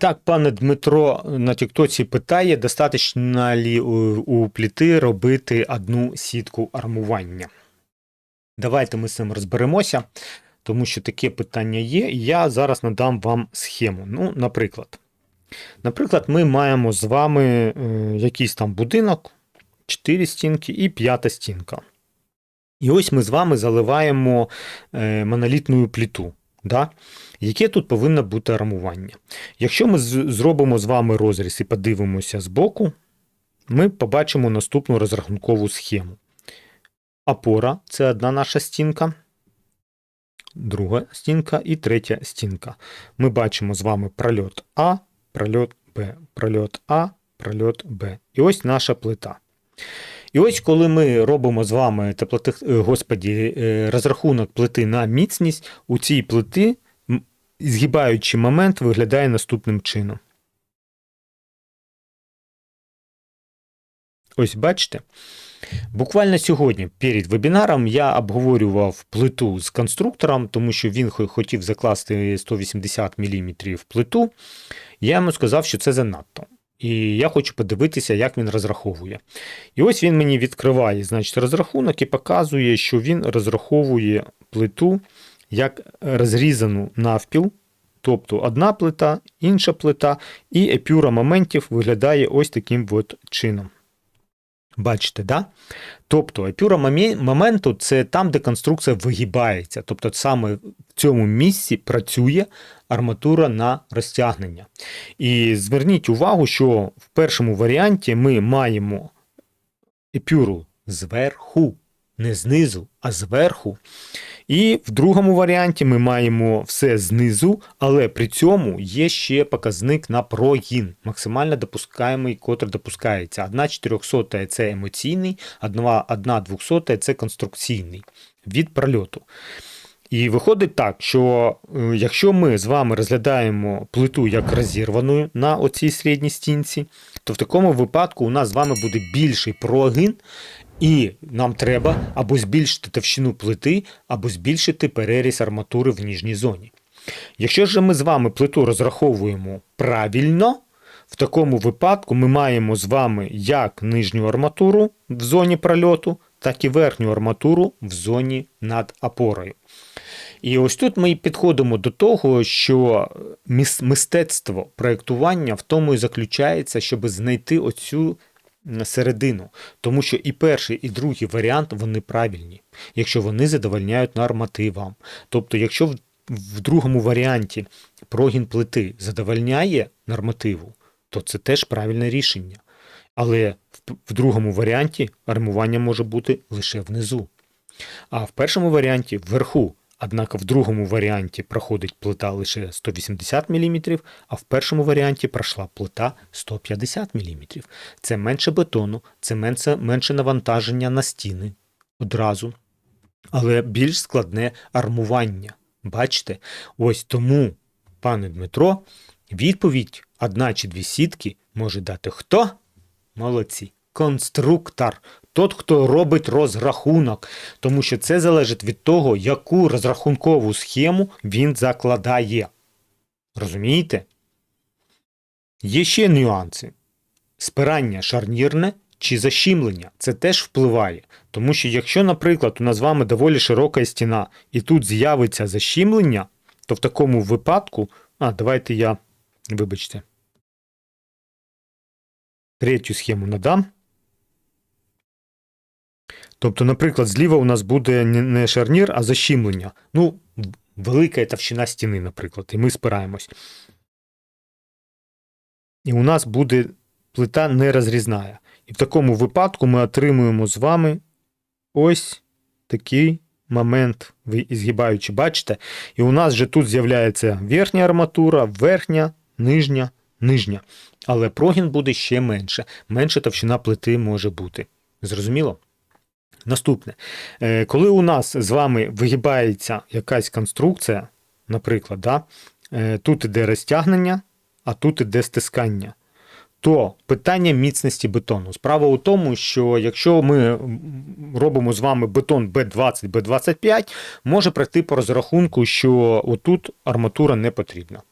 Так, пане Дмитро на Тіктоці питає, достатньо ли у, пліти робити одну сітку армування. Давайте ми з цим розберемося, тому що таке питання є. Я зараз надам вам схему. Ну, наприклад. Наприклад, ми маємо з вами е, якийсь там будинок, 4 стінки і п'ята стінка. І ось ми з вами заливаємо е, монолітну пліту. Да? Яке тут повинно бути армування? Якщо ми зробимо з вами розріз і подивимося збоку, ми побачимо наступну розрахункову схему. Опора це одна наша стінка, друга стінка і третя стінка. Ми бачимо з вами прольот А, прольот Б, прольот А, прольот Б. І ось наша плита. І ось коли ми робимо з вами теплотех... господі, е, розрахунок плити на міцність, у цій плити згибаючий момент виглядає наступним чином. Ось бачите. Буквально сьогодні перед вебінаром я обговорював плиту з конструктором, тому що він хотів закласти 180 мм плиту. Я йому сказав, що це занадто. І я хочу подивитися, як він розраховує. І ось він мені відкриває значить, розрахунок і показує, що він розраховує плиту як розрізану навпіл, тобто одна плита, інша плита, і епюра моментів виглядає ось таким от чином. Бачите, да? Тобто епюра моменту це там, де конструкція вигибається. Тобто саме цьому місці працює арматура на розтягнення. І зверніть увагу, що в першому варіанті ми маємо епюру зверху, не знизу, а зверху. І в другому варіанті ми маємо все знизу, але при цьому є ще показник на прогін, максимально допускаємий, котрий допускається. Одна 400 це емоційний, одна, одна 200 це конструкційний від прольоту. І виходить так, що е, якщо ми з вами розглядаємо плиту як розірвану на оцій середній стінці, то в такому випадку у нас з вами буде більший прогин, і нам треба або збільшити товщину плити, або збільшити переріз арматури в ніжній зоні. Якщо ж ми з вами плиту розраховуємо правильно, в такому випадку ми маємо з вами як нижню арматуру в зоні прольоту, так і верхню арматуру в зоні над опорою. І ось тут ми підходимо до того, що мистецтво проєктування в тому і заключається, щоб знайти оцю середину. Тому що і перший, і другий варіант вони правильні, якщо вони задовольняють нормативам. Тобто, якщо в, в другому варіанті прогін плити задовольняє нормативу, то це теж правильне рішення. Але в, в другому варіанті армування може бути лише внизу. А в першому варіанті вверху. Однак в другому варіанті проходить плита лише 180 мм, а в першому варіанті пройшла плита 150 мм. Це менше бетону, це менше, менше навантаження на стіни одразу, але більш складне армування. Бачите? Ось тому, пане Дмитро, відповідь одна чи дві сітки може дати хто? Молодці. Конструктор. Тот, хто робить розрахунок, тому що це залежить від того, яку розрахункову схему він закладає. Розумієте? Є ще нюанси. Спирання шарнірне чи защімлення. Це теж впливає. Тому що якщо, наприклад, у нас з вами доволі широка стіна, і тут з'явиться защімлення, то в такому випадку. А, давайте я. Вибачте. Третю схему надам. Тобто, наприклад, зліва у нас буде не- шарнір, а защімлення. Ну, велика товщина стіни, наприклад, і ми спираємось. І у нас буде плита не розрізная. І в такому випадку ми отримуємо з вами ось такий момент, ви згибаючи, бачите. І у нас же тут з'являється верхня арматура, верхня, нижня, нижня. Але прогін буде ще менше. Менше товщина плити може бути. Зрозуміло? Наступне. Е, Коли у нас з вами вигибається якась конструкція, наприклад, да, е, тут іде розтягнення, а тут іде стискання, то питання міцності бетону. Справа у тому, що якщо ми робимо з вами бетон B20, B25, може прийти по розрахунку, що отут арматура не потрібна.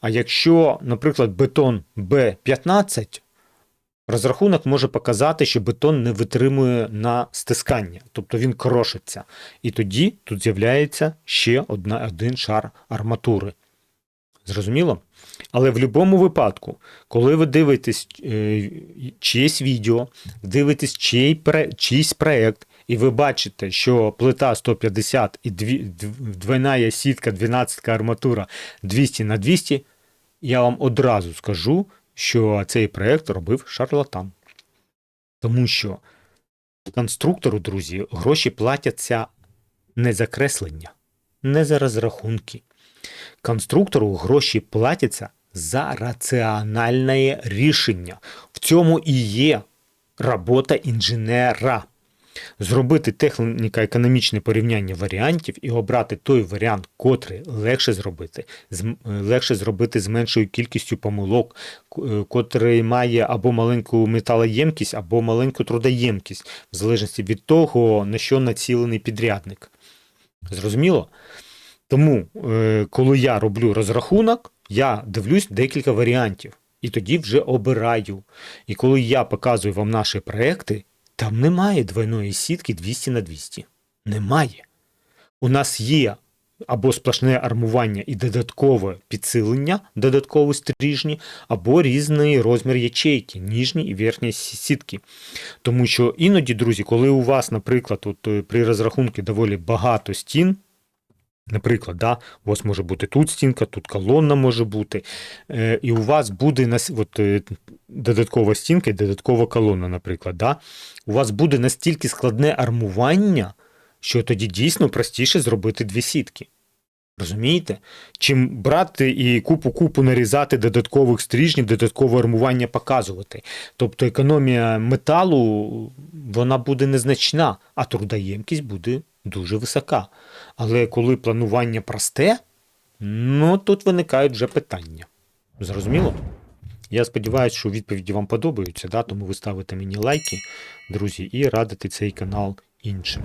А якщо, наприклад, бетон B15, розрахунок може показати, що бетон не витримує на стискання, тобто він крошиться. І тоді тут з'являється ще одна, один шар арматури. Зрозуміло? Але в будь-якому випадку, коли ви дивитесь е, чиєсь відео, дивитесь чий, пре- чийсь проект, і ви бачите, що плита 150 і двойна сітка, 12 арматура 200 на 200, я вам одразу скажу, що цей проект робив шарлатан. Тому що конструктору, друзі, гроші платяться не за креслення, не за розрахунки. Конструктору гроші платяться за раціональне рішення. В цьому і є робота інженера. Зробити техніко-економічне порівняння варіантів і обрати той варіант, котрий легше зробити, е, легше зробити з меншою кількістю помилок, е, котрий має або маленьку металоємкість, або маленьку трудоємкість, в залежності від того, на що націлений підрядник. Зрозуміло? Тому, е, коли я роблю розрахунок, я дивлюсь декілька варіантів і тоді вже обираю. І коли я показую вам наші проекти, там немає двойної сітки 200 на 200. Немає. У нас є або сплошне армування і додаткове підсилення, додатково стрижні, або різний розмір ячейки, ніжні і верхні сітки. Тому що іноді, друзі, коли у вас, наприклад, от, е, при розрахунку доволі багато стін, Наприклад, да, у вас може бути тут стінка, тут колонна може бути, е, і у вас буде нас- от, е, додаткова стінка і додаткова колонна, наприклад. Да, у вас буде настільки складне армування, що тоді дійсно простіше зробити дві сітки. Розумієте? Чим брати і купу-купу нарізати додаткових стрижнів, додаткове армування показувати. Тобто економія металу вона буде незначна, а трудоємкість буде дуже висока. Але коли планування просте, ну тут виникають вже питання. Зрозуміло? Я сподіваюся, що відповіді вам подобаються, да? тому ви ставите мені лайки, друзі, і радите цей канал іншим.